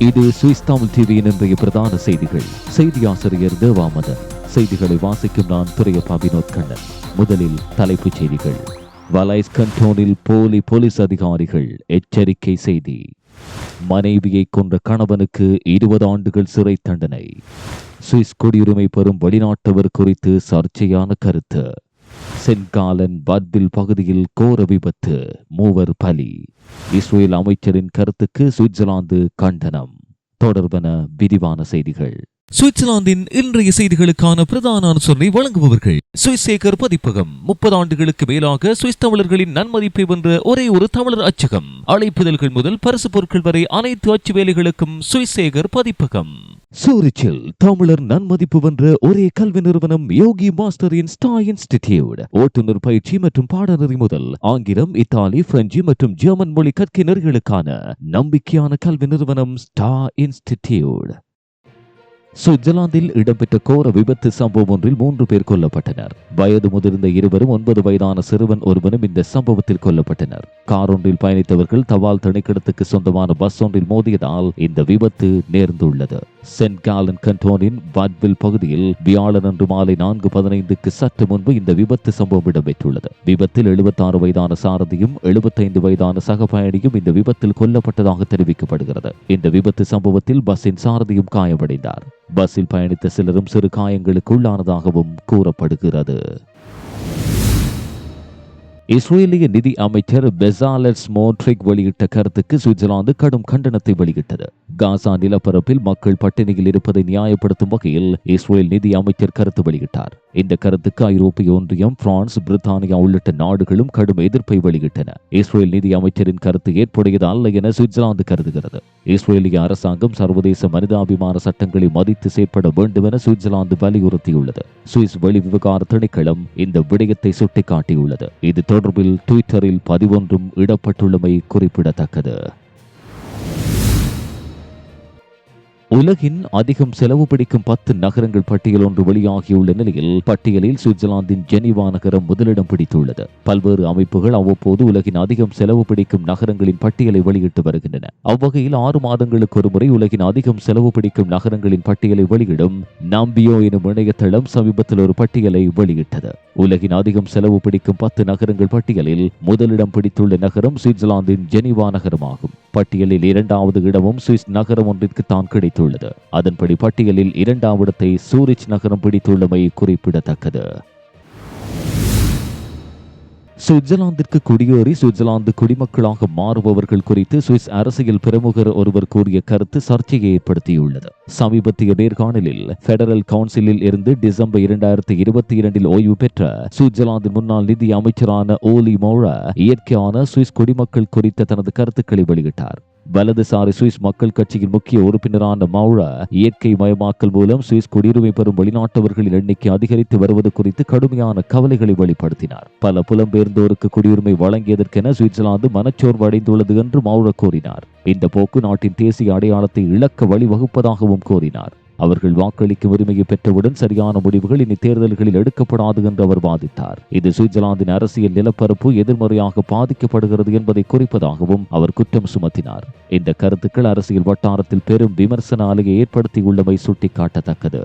இது சுவிஸ் தமிழ் டிவியின் இன்றைய பிரதான செய்திகள். செய்தி ஆசிரியர் தேவாமதன். செய்திகளை வாசிக்கும் நான் துரையப்பா வினோத் கண்ணன். முதலில் தலைப்புச் செய்திகள். வலைஸ் கண்டோனில் போலி போலீஸ் அதிகாரிகள் எச்சரிக்கை செய்தி. மனைவியை கொன்ற கணவனுக்கு இருபது ஆண்டுகள் சிறை தண்டனை. சுவிஸ் குடியுரிமை பெறும் வெளிநாட்டவர் குறித்து சர்ச்சையான கருத்து. சென்காலன் பத்பில் பகுதியில் கோர விபத்து மூவர் பலி. இஸ்ரேல் அமைச்சரின் கருத்துக்கு சுவிட்சர்லாந்து கண்டனம். தொடர்பன விரிவான செய்திகள். சுவிட்சர்லாந்தின் இன்றைய செய்திகளுக்கான பிரதான அனுசரணை வழங்குபவர்கள் சுவிசேகர் பதிப்பகம். முப்பது ஆண்டுகளுக்கு மேலாக சுவிஸ் தமிழர்களின் நன்மதிப்பை வென்ற ஒரே ஒரு தமிழர் அச்சகம். அழைப்புதல்கள் முதல் பரிசு பொருட்கள் வரை அனைத்து அச்சு வேலைகளுக்கும் சுவிசேகர் பதிப்பகம். சூரிச்சில் தமிழர் நன்மதிப்பு வென்ற ஒரே கல்வி நிறுவனம் யோகி மாஸ்டர் இன் ஸ்டா இன்ஸ்டிடியூட். ஓட்டுநர் பயிற்சி மற்றும் பாடநெறி முதல் ஆங்கிலம் இத்தாலி பிரெஞ்சு மற்றும் ஜெர்மன் மொழி கற்கினர்களுக்கான நம்பிக்கையான கல்வி நிறுவனம் ஸ்டா இன்ஸ்டிடியூட். சுவிட்சர்லாந்தில் இடம்பெற்ற கோர விபத்து சம்பவம் ஒன்றில் மூன்று பேர் கொல்லப்பட்டனர். வயது முதிர்ந்த இருவரும் ஒன்பது வயதான சிறுவன் ஒருவனும் இந்த சம்பவத்தில் கொல்லப்பட்டனர். கார் ஒன்றில் பயணித்தவர்கள் தவால் திணைக்கிடத்துக்கு சொந்தமான பஸ் ஒன்றில் மோதியதால் இந்த விபத்து நேர்ந்துள்ளது. சென்ட் காலன் கண்டோனின் பட்வில் பகுதியில் வியாழனன்று மாலை நான்கு பதினைந்துக்கு சற்று முன்பு இந்த விபத்து சம்பவம் இடம்பெற்றுள்ளது. விபத்தில் எழுபத்தாறு வயதான சாரதியும் எழுபத்தைந்து வயதான சக பயணியும் இந்த விபத்தில் கொல்லப்பட்டதாக தெரிவிக்கப்படுகிறது. இந்த விபத்து சம்பவத்தில் பஸ்ஸின் சாரதியும் காயமடைந்தார். பஸ்ஸில் பயணித்த சிலரும் சிறு காயங்களுக்கு உள்ளானதாகவும் கூறப்படுகிறது. இஸ்ரேலிய நிதி அமைச்சர் பெசாலர் மோட்ரிக் வெளியிட்ட கருத்துக்கு சுவிட்சர்லாந்து கடும் கண்டனத்தை வெளியிட்டது. காசா நிலப்பரப்பில் மக்கள் பட்டினியில் இருப்பதை நியாயப்படுத்தும் வகையில் இஸ்ரேல் நிதி அமைச்சர் கருத்து வெளியிட்டார். இந்த கருத்துக்கு ஐரோப்பிய ஒன்றியம் பிரான்ஸ் பிரித்தானியா உள்ளிட்ட நாடுகளும் கடும் எதிர்ப்பை வெளியிட்டன. இஸ்ரேல் நிதி அமைச்சரின் கருத்து ஏற்புடையது அல்ல என சுவிட்சர்லாந்து கருதுகிறது. இஸ்ரேலிய அரசாங்கம் சர்வதேச மனிதாபிமான சட்டங்களை மதித்து செயற்பட வேண்டும் என சுவிட்சர்லாந்து வலியுறுத்தியுள்ளது. சுவிஸ் வெளி விவகார திணைக்களம் இந்த விடயத்தை சுட்டிக்காட்டியுள்ளது. இது தொடர்பில் ட்விட்டரில் பதிவொன்றும் இடப்பட்டுள்ளமை குறிப்பிடத்தக்கது. உலகின் அதிகம் செலவு பிடிக்கும் பத்து நகரங்கள் பட்டியல் ஒன்று வெளியாகியுள்ள நிலையில் பட்டியலில் சுவிட்சர்லாந்தின் ஜெனீவா நகரம் முதலிடம் பிடித்துள்ளது. பல்வேறு அமைப்புகள் அவ்வப்போது உலகின் அதிகம் செலவு பிடிக்கும் நகரங்களின் பட்டியலை வெளியிட்டு வருகின்றன. அவ்வகையில் ஆறு மாதங்களுக்கு ஒருமுறை உலகின் அதிகம் செலவு பிடிக்கும் நகரங்களின் பட்டியலை வெளியிடும் நாம்பியோ எனும் இணையதளம் சமீபத்தில் ஒரு பட்டியலை வெளியிட்டது. உலகின் அதிகம் செலவு பிடிக்கும் பத்து நகரங்கள் பட்டியலில் முதலிடம் பிடித்துள்ள நகரம் சுவிட்சர்லாந்தின் ஜெனீவா நகரமாகும். பட்டியலில் இரண்டாவது இடமும் சுவிஸ் நகரம் ஒன்றிற்கு தான் கிடைத்துள்ளது. அதன்படி பட்டியலில் இரண்டாம் இடத்தை சூரிச் நகரம் பிடித்துள்ளமை குறிப்பிடத்தக்கது. சுவிட்சர்லாந்திற்கு குடியேறி சுவிட்சர்லாந்து குடிமக்களாக மாறுபவர்கள் குறித்து சுவிஸ் அரசியல் பிரமுகர் ஒருவர் கூறிய கருத்து சர்ச்சையை ஏற்படுத்தியுள்ளது. சமீபத்திய நேர்காணலில் பெடரல் கவுன்சிலில் இருந்து டிசம்பர் இரண்டாயிரத்தி இருபத்தி இரண்டில் ஓய்வு பெற்ற சுவிட்சர்லாந்து முன்னாள் நிதி அமைச்சரான ஓலி மோரா இயற்கையான சுவிஸ் குடிமக்கள் குறித்த தனது கருத்துக்களை வெளியிட்டார். வலதுசாரி சுவிஸ் மக்கள் கட்சியின் முக்கிய உறுப்பினரான மௌரா இயற்கை மயமாக்கல் மூலம் சுவிஸ் குடியுரிமை பெறும் வெளிநாட்டவர்களின் எண்ணிக்கை அதிகரித்து வருவது குறித்து கடுமையான கவலைகளை வெளிப்படுத்தினார். பல புலம்பெயர்ந்தோருக்கு குடியுரிமை வழங்கியதற்கென சுவிட்சர்லாந்து மனச்சோர்வு அடைந்துள்ளது என்று மௌரா கூறினார். இந்த போக்கு நாட்டின் தேசிய அடையாளத்தை இழக்க வழிவகுப்பதாகவும் கூறினார். அவர்கள் வாக்களிக்கும் உரிமையை பெற்றவுடன் சரியான முடிவுகள் இனி தேர்தல்களில் எடுக்கப்படாது என்று அவர் வாதிட்டார். இது சுவிட்சர்லாந்தின் அரசியல் நிலப்பரப்பு எதிர்மறையாக பாதிக்கப்படுகிறது என்பதை குறிப்பதாகவும் அவர் குற்றம் சுமத்தினார். இந்த கருத்துக்கள் அரசியல் வட்டாரத்தில் பெரும் விமர்சன அலையை ஏற்படுத்தியுள்ளமை சுட்டிக்காட்டத்தக்கது.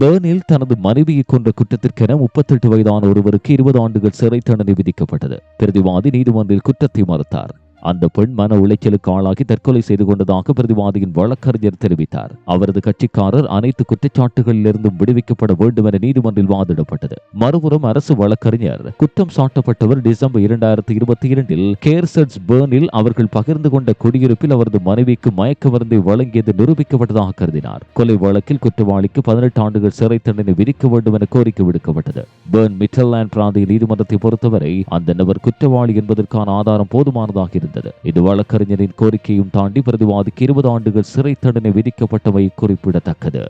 பேர்னில் தனது மனைவியை கொன்ற குற்றத்திற்கென முப்பத்தெட்டு வயதான ஒருவருக்கு இருபது ஆண்டுகள் சிறை தண்டனை விதிக்கப்பட்டது. பிரதிவாதி நீதிமன்றில் குற்றத்தை மறுத்தார். அந்த பெண் மன உளைச்சலுக்கு ஆளாகி தற்கொலை செய்து கொண்டதாக பிரதிவாதியின் வழக்கறிஞர் தெரிவித்தார். அவரது கட்சிக்காரர் அனைத்து குற்றச்சாட்டுகளிலிருந்தும் விடுவிக்கப்பட வேண்டும் என நீதிமன்றில் வாதிடப்பட்டது. மறுபுறம் அரசு வழக்கறிஞர் குற்றம் சாட்டப்பட்டவர் டிசம்பர் இரண்டாயிரத்தி இருபத்தி இரண்டில் கேர்சட்ஸ் பேர்னில் அவர்கள் பகிர்ந்து கொண்ட குடியிருப்பில் அவரது மனைவிக்கு மயக்க மருந்தை வழங்கியது நிரூபிக்கப்பட்டதாக கருதினார். கொலை வழக்கில் குற்றவாளிக்கு பதினெட்டு ஆண்டுகள் சிறை தண்டனை விதிக்க வேண்டும் என கோரிக்கை விடுக்கப்பட்டது. பேர்ன் மிட்டர்லாண்ட் பிராந்திய நீதிமன்றத்தை பொறுத்தவரை அந்த நபர் குற்றவாளி என்பதற்கான ஆதாரம் போதுமானதாக இருந்தது. இது வழக்கறிஞரின் கோரிக்கையும் தாண்டி பிரதிவாதிக்கு இருபது ஆண்டுகள் சிறை தண்டனை விதிக்கப்பட்டவை குறிப்பிடத்தக்கது.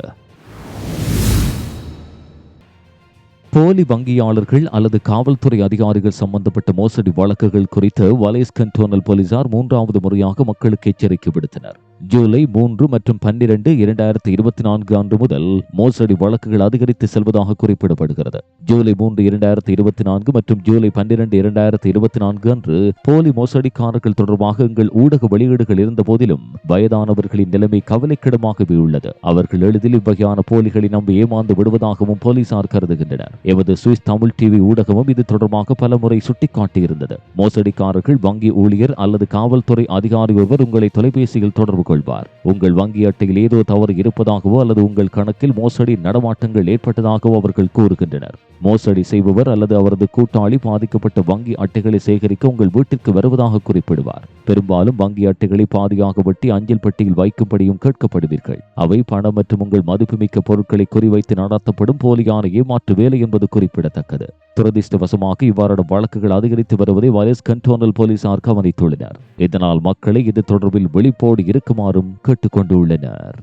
போலி வங்கியாளர்கள் அல்லது காவல்துறை அதிகாரிகள் சம்பந்தப்பட்ட மோசடி வழக்குகள் குறித்து வலேஸ் கண்டோனல் போலீசார் மூன்றாவது முறையாக மக்களுக்கு எச்சரிக்கை விடுத்தனர். ஜூலை மூன்று மற்றும் பன்னிரண்டு இரண்டாயிரத்தி இருபத்தி நான்கு அன்று முதல் மோசடி வழக்குகள் அதிகரித்து செல்வதாக குறிப்பிடப்படுகிறது. ஜூலை மூன்று இரண்டாயிரத்தி இருபத்தி நான்கு மற்றும் ஜூலை பன்னிரண்டு இரண்டாயிரத்தி இருபத்தி நான்கு அன்று போலி மோசடிக்காரர்கள் தொடர்பாக எங்கள் ஊடக வெளியீடுகள் இருந்த போதிலும் வயதானவர்களின் நிலைமை கவலைக்கிடமாகவே உள்ளது. அவர்கள் எளிதில் இவ்வகையான போலிகளை நம்பி ஏமாந்து விடுவதாகவும் போலீசார் கருதுகின்றனர். எமது சுவிஸ் தமிழ் டிவி ஊடகமும் இது தொடர்பாக பலமுறை சுட்டிக்காட்டியிருந்தது. மோசடிக்காரர்கள் வங்கி ஊழியர் அல்லது காவல்துறை அதிகாரி ஒருவர் உங்களை தொலைபேசியில் தொடர்பு கொள்வார் உங்கள் வங்கி அட்டையில் ஏதோ தவறு இருப்பதாகவோ அல்லது உங்கள் கணக்கில் மோசடி நடமாட்டங்கள் ஏற்பட்டதாகவோ அவர்கள் கூறுகின்றனர். மோசடி செய்பவர் அல்லது அவரது கூட்டாளி பாதிக்கப்பட்ட வங்கி அட்டைகளை சேகரிக்க உங்கள் வீட்டிற்கு வருவதாக குறிப்பிடுவார். பெரும்பாலும் வங்கி அட்டைகளை பாதியாக வெட்டி அஞ்சல் பெட்டியில் வைக்கும்படியும் கேட்கப்படுவீர்கள். அவை பணம் மற்றும் உங்கள் மதிப்புமிக்க பொருட்களை குறிவைத்து நடத்தப்படும் போலியான ஏமாற்று வேலை என்பது குறிப்பிடத்தக்கது. துரதிருஷ்டவசமாக இவ்வாறான வழக்குகள் அதிகரித்து வருவதை வயஸ் கண்டோனல் போலீசார் கவனித்துள்ளனர். இதனால் மக்களை இது தொடர்பில் விழிப்போடு இருக்குமாறும் கேட்டுக்கொண்டுள்ளனர்.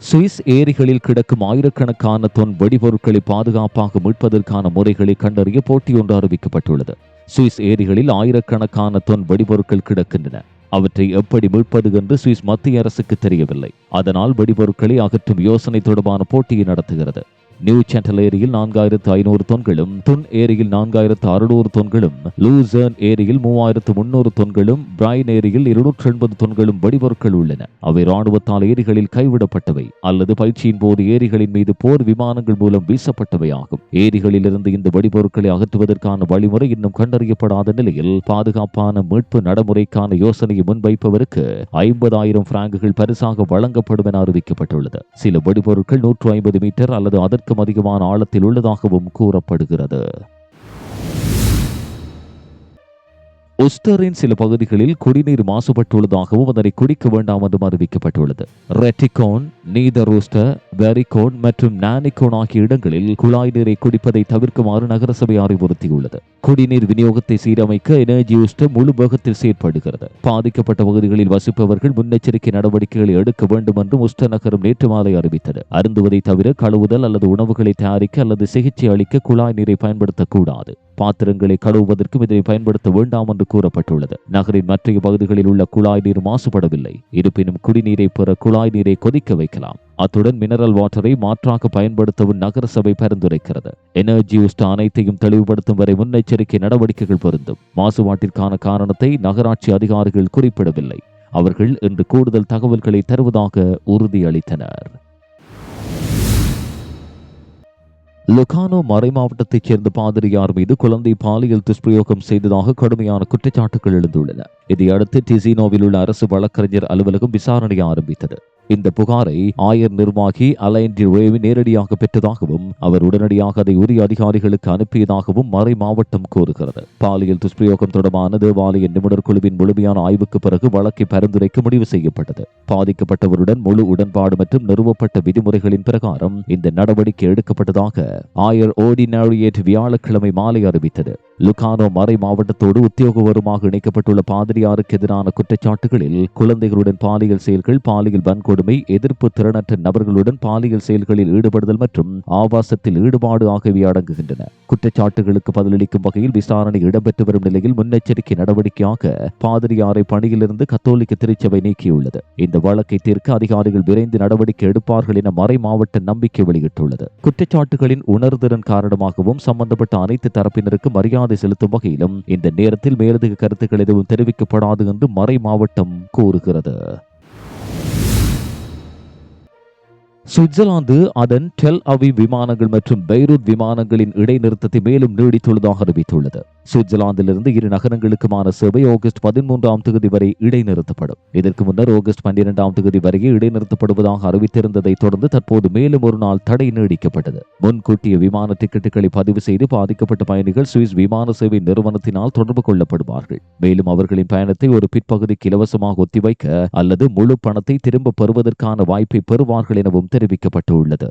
சுவிஸ் ஏரிகளில் கிடக்கும் ஆயிரக்கணக்கான தொன் வெடிபொருட்களை பாதுகாப்பாக மீட்பதற்கான முறைகளை கண்டறிய போட்டியொன்று அறிவிக்கப்பட்டுள்ளது. சுவிஸ் ஏரிகளில் ஆயிரக்கணக்கான தொன் வெடிபொருட்கள் கிடக்கின்றன. அவற்றை எப்படி மீட்பது என்று சுவிஸ் மத்திய அரசுக்கு தெரியவில்லை. அதனால் வெடிபொருட்களை அகற்றும் யோசனை தொடர்பான போட்டியை நடத்துகிறது. நியூ சென்டல் ஏரியில் நான்காயிரத்து ஐநூறு தொன்களும் துன் ஏரியில் நான்காயிரத்து அறுநூறு தொன்களும் லூசர்ன் ஏரியில் மூவாயிரத்து முன்னூறு தொன்களும் பிரைன் ஏரியில் இருநூற்றி எண்பது தொன்களும் வெடிபொருட்கள் உள்ளன. அவை ராணுவத்தால் ஏரிகளில் கைவிடப்பட்டவை அல்லது பயிற்சியின் போது ஏரிகளின் மீது போர் விமானங்கள் மூலம் வீசப்பட்டவை ஆகும். ஏரிகளிலிருந்து இந்த வெடிபொருட்களை அகற்றுவதற்கான வழிமுறை இன்னும் கண்டறியப்படாத நிலையில் பாதுகாப்பான மீட்பு நடைமுறைக்கான யோசனையை முன்வைப்பவருக்கு ஐம்பதாயிரம் பிராங்குகள் பரிசாக வழங்கப்படும் என அறிவிக்கப்பட்டுள்ளது. சில வெடிபொருட்கள் நூற்று ஐம்பது மீட்டர் அல்லது அதற்கு அதிகமான ஆழத்தில் உள்ளதாகவும் கூறப்படுகிறது. உஸ்டரின் சில பகுதிகளில் குடிநீர் மாசுபட்டுள்ளதாகவும் அதனை குடிக்க வேண்டாம் என்றும் அறிவிக்கப்பட்டுள்ளது. ரெட்டிகோன் நீதரோஸ்டர் வெரிகோன் மற்றும் நானிகோன் ஆகிய இடங்களில் குழாய் நீரை குடிப்பதை தவிர்க்குமாறு நகரசபை அறிவுறுத்தியுள்ளது. குடிநீர் விநியோகத்தை சீரமைக்க எனர்ஜி உஸ்டர் முழு வேகத்தில் செயற்படுகிறது. பாதிக்கப்பட்ட பகுதிகளில் வசிப்பவர்கள் முன்னெச்சரிக்கை நடவடிக்கைகளை எடுக்க வேண்டும் என்றும் உஸ்டர் நகரம் நேற்று மாலை அறிவித்தது. அருந்துவதை தவிர கழுவுதல் அல்லது உணவுகளை தயாரிக்க அல்லது சிகிச்சை அளிக்க குழாய் நீரை பயன்படுத்தக்கூடாது. பாத்திரங்களை கழுவுவதற்கும் இதனை பயன்படுத்த வேண்டாம் என்று கூறப்பட்டுள்ளது. நகரின் மற்ற பகுதிகளில் உள்ள குழாய் நீர் மாசுபடவில்லை. இருப்பினும் குடிநீரை பெற குழாய் நீரை கொதிக்க வைக்கலாம். அத்துடன் மினரல் வாட்டரை மாற்றாக பயன்படுத்தவும் நகரசபை பரிந்துரைக்கிறது. எனர்ஜி உஸ்ட் அனைத்தையும் தெளிவுபடுத்தும் வரை முன்னெச்சரிக்கை நடவடிக்கைகள் பொருந்தும். மாசுபாட்டிற்கான காரணத்தை நகராட்சி அதிகாரிகள் குறிப்பிடவில்லை. அவர்கள் இன்று கூடுதல் தகவல்களை தருவதாக உறுதியளித்தனர். லுகானோ மறைமாவட்டத்தைச் சேர்ந்த பாதிரியார் மீது குழந்தை பாலியல் துஷ்பிரயோகம் செய்ததாக கடுமையான குற்றச்சாட்டுகள் எழுந்துள்ளன. இதையடுத்து டிசினோவில் உள்ள அரசு வழக்கறிஞர் அலுவலகம் விசாரணை ஆரம்பித்தது. இந்த புகாரை ஆயர் நிர்வாகி அலைன் ரேவி நேரடியாக பெற்றதாகவும் அவர் உடனடியாக அதை உரிய அதிகாரிகளுக்கு அனுப்பியதாகவும் மறை மாவட்டம் கூறுகிறது. பாலியல் துஷ்பிரயோகம் தொடர்பான தேவாலய நிபுணர் குழுவின் முழுமையான ஆய்வுக்கு பிறகு வழக்கை பரிந்துரைக்க முடிவு செய்யப்பட்டது. பாதிக்கப்பட்டவருடன் முழு உடன்பாடு மற்றும் நிறுவப்பட்ட விதிமுறைகளின் பிரகாரம் இந்த நடவடிக்கை எடுக்கப்பட்டதாக ஆயர் ஓர்டினரியேட் வியாழக்கிழமை மாலை அறிவித்தது. லுகானோ மறை மாவட்டத்தோடு உத்தியோகபூர்வமாக இணைக்கப்பட்டுள்ள பாதிரியாருக்கு எதிரான குற்றச்சாட்டுகளில் குழந்தைகளுடன் பாலியல் செயல்கள் பாலியல் வன்கொடுமை எதிர்ப்பு திறனற்ற நபர்களுடன் பாலியல் செயல்களில் ஈடுபடுதல் மற்றும் ஆபாசத்தில் ஈடுபாடு ஆகியவை அடங்குகின்றன. குற்றச்சாட்டுகளுக்கு பதிலளிக்கும் வகையில் விசாரணை இடம்பெற்று வரும் நிலையில் முன்னெச்சரிக்கை நடவடிக்கையாக பாதிரியாரை பணியிலிருந்து கத்தோலிக்க திருச்சபை நீக்கியுள்ளது. இந்த வழக்கை தீர்க்க அதிகாரிகள் விரைந்து நடவடிக்கை எடுப்பார்கள் என மறை மாவட்ட நம்பிக்கை வெளியிட்டுள்ளது. குற்றச்சாட்டுகளின் உணர்திறன் காரணமாகவும் சம்பந்தப்பட்ட அனைத்து தரப்பினருக்கும் மரியாதை செலுத்தும் வகையிலும் இந்த நேரத்தில் மேலதிக கருத்துக்கள் எதுவும் தெரிவிக்கப்படாது என்று மறை மாவட்டம் கூறுகிறது. சுவிட்சர்லாந்து அதன் டெல் அவி விமானங்கள் மற்றும் பெய்ரூத் விமானங்களின் இடைநிறுத்தத்தை மேலும் நீடித்துள்ளதாக அறிவித்துள்ளது. சுவிட்சர்லாந்திலிருந்து இரு நகரங்களுக்குமான சேவை ஆகஸ்ட் பதிமூன்றாம் தேதி வரை இடைநிறுத்தப்படும். இதற்கு முன்னர் ஆகஸ்ட் பன்னிரெண்டாம் தேதி வரையே இடைநிறுத்தப்படுவதாக அறிவித்திருந்ததை தொடர்ந்து தற்போது மேலும் ஒரு நாள் தடை நீடிக்கப்பட்டது. முன்கூட்டிய விமான டிக்கெட்டுகளை பதிவு செய்து பாதிக்கப்பட்ட பயணிகள் சுவிஸ் விமான சேவை நிறுவனத்தினால் தொடர்பு கொள்ளப்படுவார்கள். மேலும் அவர்களின் பயணத்தை ஒரு பிற்பகுதிக்கு இலவசமாக ஒத்திவைக்க அல்லது முழு பணத்தை திரும்ப பெறுவதற்கான வாய்ப்பை பெறுவார்கள் எனவும் தெரிவிக்கப்பட்டுள்ளது.